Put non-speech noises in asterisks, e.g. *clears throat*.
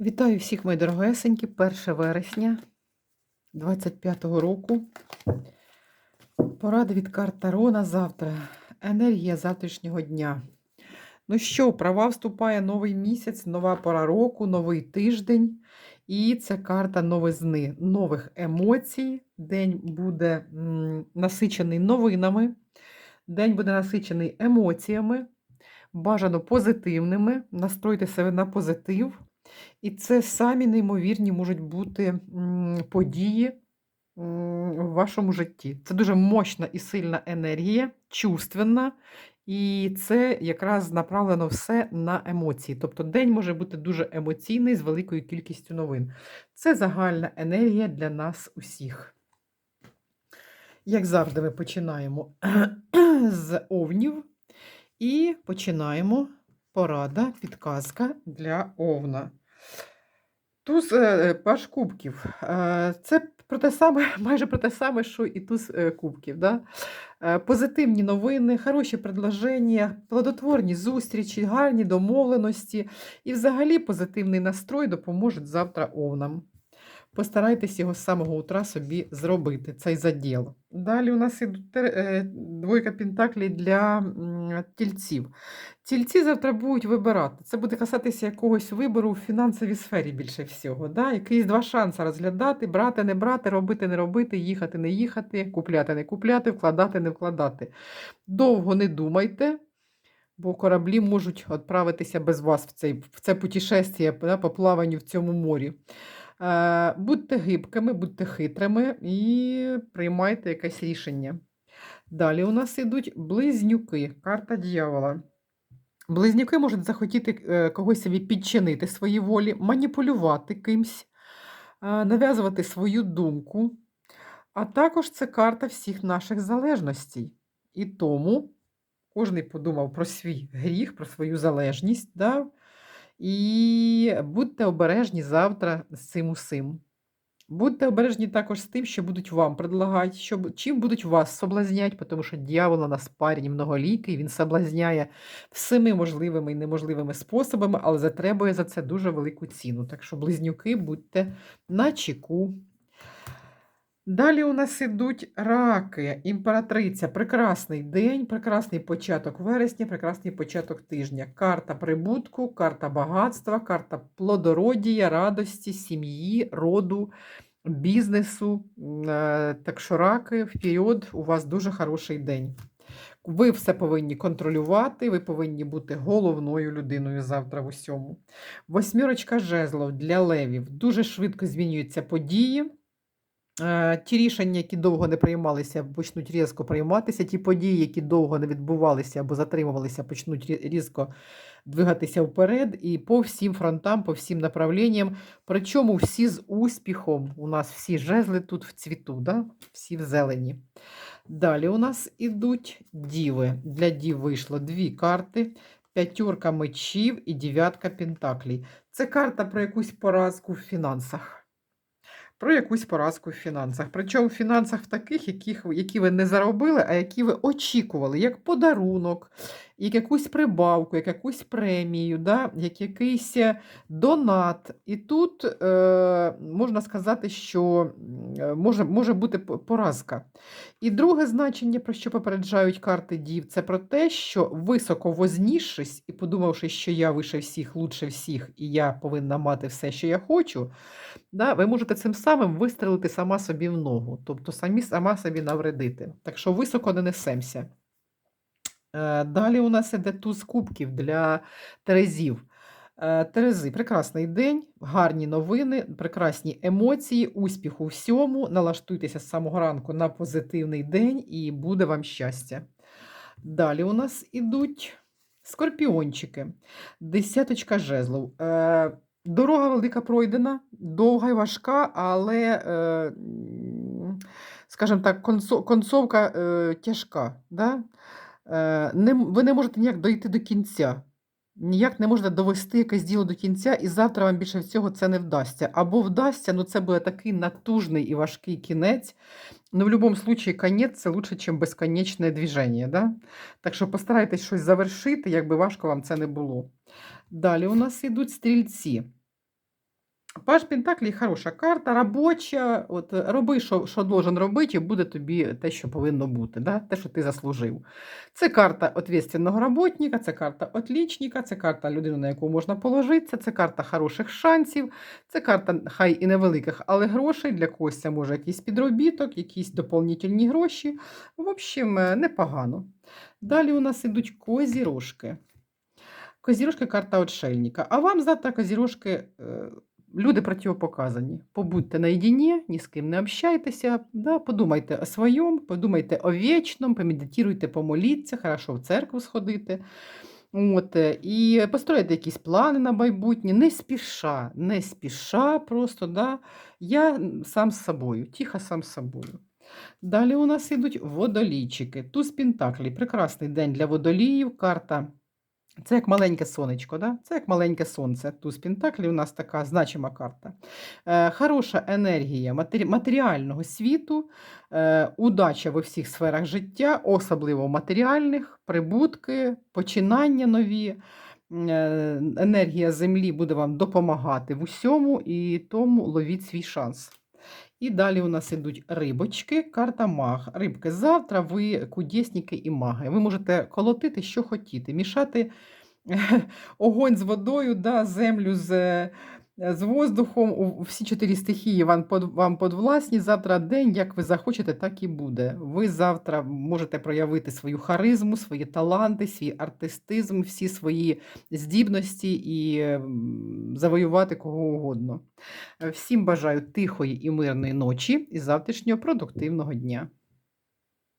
Вітаю всіх, мої дорогесенькі, 1 вересня 25-го року. Порада від карт Таро на завтра. Енергія завтрашнього дня. Ну що, права вступає новий місяць, нова пора року, новий тиждень. І це карта новизни, нових емоцій. День буде насичений новинами, день буде насичений емоціями, бажано позитивними. Настройте себе на позитив. І це самі неймовірні можуть бути події в вашому житті. Це дуже мощна і сильна енергія, чувственна, і це якраз направлено все на емоції. Тобто день може бути дуже емоційний з великою кількістю новин. Це загальна енергія для нас усіх. Як завжди, ми починаємо *clears throat* з овнів і починаємо порада, підказка для овна. Туз е, паш кубків. Е, Це про те саме, *laughs* майже про те саме, що і туз е, кубків. Да? Е, Позитивні новини, хороші предложення, плодотворні зустрічі, гарні домовленості і взагалі позитивний настрой допоможуть завтра овнам. Постарайтесь його з самого утра собі зробити, цей заділ. Далі у нас ідуть е, двойка пентаклей для тільців. Тільці завтра будуть вибирати. Це буде касатися якогось вибору в фінансовій сфері більше всього. Да? Якісь два шанси розглядати, брати, не брати, робити, не робити, їхати, не їхати, купляти, не купляти, вкладати, не вкладати. Довго не думайте, бо кораблі можуть відправитися без вас в, цей, в це путешествие да, по плаванню в цьому морі. Е, Будьте гибкими, будьте хитрими і приймайте якесь рішення. Далі у нас йдуть близнюки, карта дьявола. Близнюки можуть захотіти е, когось собі підчинити своїй волі, маніпулювати кимсь, е, нав'язувати свою думку. А також це карта всіх наших залежностей. І тому кожен подумав про свій гріх, про свою залежність. Да? І будьте обережні завтра з цим усім. Будьте обережні також з тим, що будуть вам предлагати, що, чим будуть вас соблазняти, тому що дьявол у нас парень многолікий, він соблазняє всіми можливими і неможливими способами, але затребує за це дуже велику ціну. Так що, близнюки, будьте на чеку. Далі у нас ідуть раки, імператриця. Прекрасний день, прекрасний початок вересня, прекрасний початок тижня. Карта прибутку, карта багатства, карта плодородія, радості, сім'ї, роду, бізнесу. Е, Так що раки, вперед, у вас дуже хороший день. Ви все повинні контролювати, ви повинні бути головною людиною завтра в усьому. Восьмірочка жезлов для левів. Дуже швидко змінюються події. Е, Ті рішення, які довго не приймалися, почнуть різко прийматися. Ті події, які довго не відбувалися або затримувалися, почнуть різко двигатися вперед. І по всім фронтам, по всім направленням. Причому всі з успіхом. У нас всі жезли тут в цвіту, да? всі в зелені. Далі у нас ідуть діви. Для дів вийшло дві карти. П'ятірка мечів і дев'ятка пентаклей. Це карта про якусь поразку в фінансах про якусь поразку в фінансах. Причому в фінансах таких, яких, які ви не заробили, а які ви очікували, як подарунок, як якусь прибавку, як якусь премію, да? як якийсь е, донат. І тут е, можна сказати, що е, може, може бути поразка. І друге значення, про що попереджають карти дів, це про те, що високо вознісшись і подумавши, що я вище всіх, лучше всіх, і я повинна мати все, що я хочу, да, ви можете цим самим вистрелити сама собі в ногу, тобто самі сама собі навредити. Так що високо не несемося. Е, Далі у нас іде туз кубків для Терезів. Е, Терези, прекрасний день, гарні новини, прекрасні емоції, успіх у всьому. Налаштуйтеся з самого ранку на позитивний день і буде вам щастя. Далі у нас ідуть скорпіончики. Десяточка жезлов. Е, Дорога велика пройдена, довга і важка, але, скажімо так, концовка тяжка. Да? Е, не, ви не можете ніяк дойти до кінця. Ніяк не можете довести якесь діло до кінця, і завтра вам більше всього це не вдасться. Або вдасться, ну це буде такий натужний і важкий кінець. Ну, в будь-якому випадку, конець це лучше, ніж безконечне движення. Да? Так що постарайтесь щось завершити, як би важко вам це не було. Далі у нас йдуть стрільці. Паш Пентаклі хороша карта, робоча. От, роби, що, що должен робити, і буде тобі те, що повинно бути, да? те, що ти заслужив. Це карта ответственного роботника, це карта отлічника, це карта людини, на яку можна положитися, це карта хороших шансів, це карта, хай і невеликих, але грошей. Для когось це може якийсь підробіток, якісь доповнительні гроші. В общем, е, непогано. Далі у нас ідуть козірожки. Козірожки карта отшельника. А вам завтра козірожки е, люди противопоказані. Побудьте наедине, ні з ким не общайтеся, да, подумайте о своєму, подумайте о вічному, помедитуйте, помоліться, хорошо в церкву сходити. От, і построїте якісь плани на майбутнє, не спіша, не спіша просто, да, я сам з собою, тихо сам з собою. Далі у нас ідуть водолійчики. Туз Пентаклі. Прекрасний день для водоліїв. Карта. Це як маленьке сонечко, да? це як маленьке сонце. Туз Пентаклі у нас така значима карта. Е, хороша енергія матері- матеріального світу, е, удача в усіх сферах життя, особливо матеріальних, прибутки, починання нові. Е, енергія землі буде вам допомагати в усьому, і тому ловіть свій шанс. І далі у нас ідуть рибочки, карта маг. Рибки, завтра ви кудєсники і маги. Ви можете колотити, що хотіти, мішати *laughs* огонь з водою, да, землю з, з воздухом. У- Всі чотири стихії вам, под, вам подвласні. Завтра день, як ви захочете, так і буде. Ви завтра можете проявити свою харизму, свої таланти, свій артистизм, всі свої здібності і завоювати кого угодно. Е, Всім бажаю тихої і мирної ночі і завтрашнього продуктивного дня.